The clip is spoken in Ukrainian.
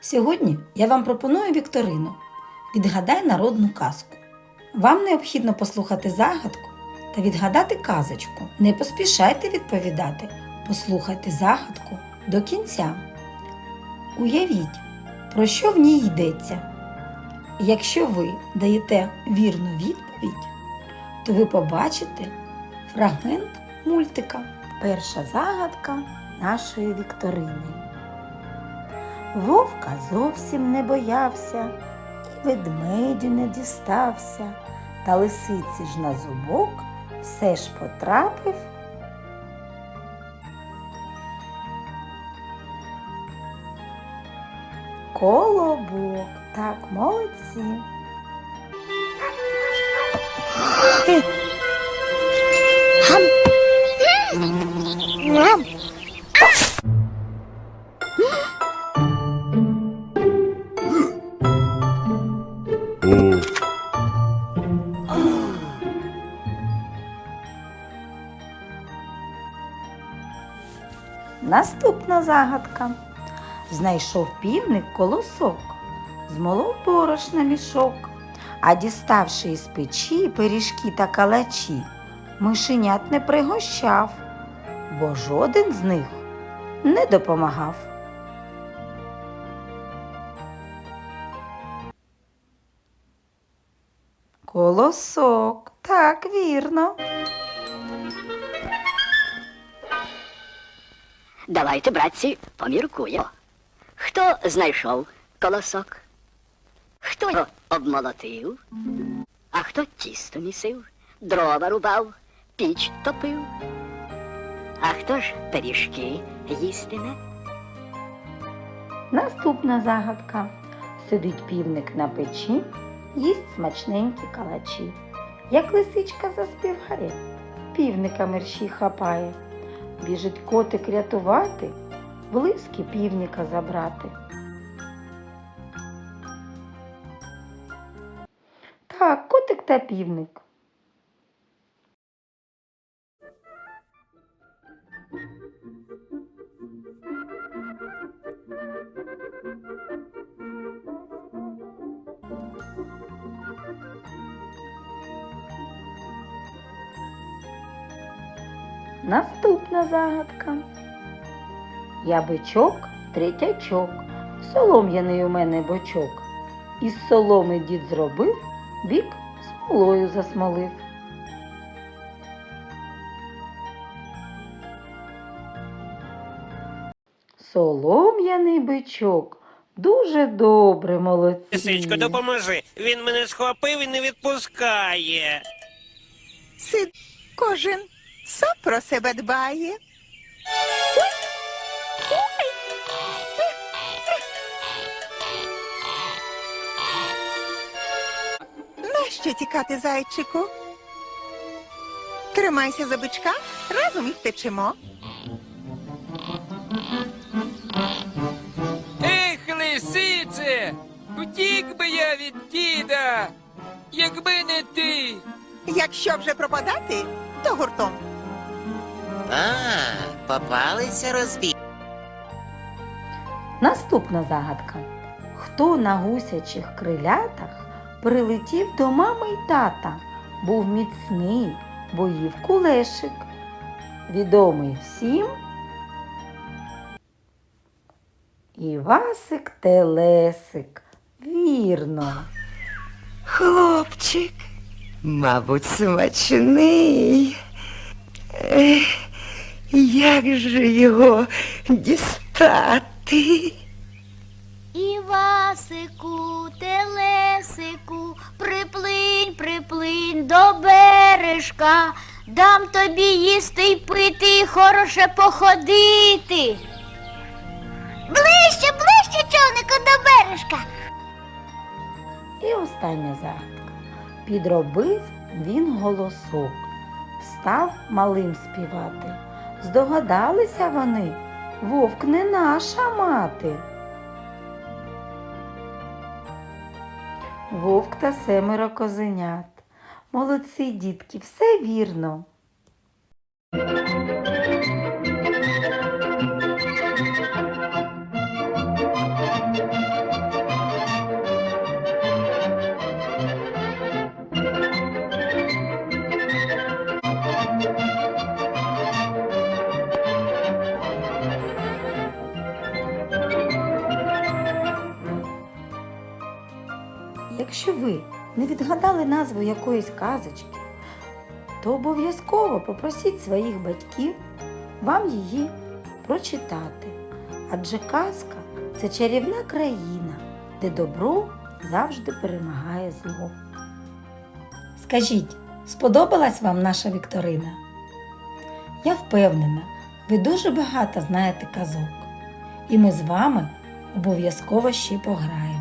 Сьогодні я вам пропоную вікторину. Відгадай народну казку. Вам необхідно послухати загадку та відгадати казочку. Не поспішайте відповідати, послухайте загадку до кінця. Уявіть, про що в ній йдеться. Якщо ви даєте вірну відповідь, то ви побачите фрагмент мультика. Перша загадка нашої вікторини. Вовка зовсім не боявся, і ведмедю не дістався, та лисиці ж на зубок все ж потрапив. Колобок. Так, молодці. О, Наступна загадка. Знайшов півник колосок, змолов борошна мішок, а діставши із печі пиріжки та калачі, мишенят не пригощав, бо жоден з них не допомагав. Колосок, так вірно. Давайте, братці, поміркуємо. Хто знайшов колосок? Хто його обмолотив? А хто тісто місив, дрова рубав, піч топив? А хто ж пиріжки їстиме? Наступна загадка. Сидить півник на печі, їсть смачненькі калачі. Як лисичка заспіває, півника мерщій хапає. Біжить котик рятувати, близькі півника забрати. Так, котик та півник. Наступна загадка. Я бичок, третячок, солом'яний у мене бочок. Із соломи дід зробив, бік смолою засмолив. Солом'яний бичок. Дуже добре, молодці. Лисичко, допоможи. Він мене схопив і не відпускає. Сид кожен сам про себе дбає. Нащо тікати, зайчику? Тримайся за бичка, разом і втечемо. Ех, лисице, втік би я від діда, якби не ти. Якщо вже пропадати, то гуртом. А, попалися розбій. Наступна загадка. Хто на гусячих крилятах прилетів до мами й тата, був міцний, бо їв кулешик. Відомий всім. Івасик Телесик. Вірно. Хлопчик, мабуть, смачний. Ех, Як же його дістати? Івасику, телесику, приплинь, приплинь до бережка, дам тобі їсти й пити, і хороше походити. Ближче, ближче, човнику, до бережка. І остання загадка. Підробив він голосок, став малим співати. Здогадалися вони, вовк не наша мати. Вовк та семеро козенят. Молодці дітки, все вірно. Якщо ви не відгадали назву якоїсь казочки, то обов'язково попросіть своїх батьків вам її прочитати. Адже казка це чарівна країна, де добро завжди перемагає зло. Скажіть, сподобалась вам наша вікторина? Я впевнена, ви дуже багато знаєте казок, і ми з вами обов'язково ще пограємо.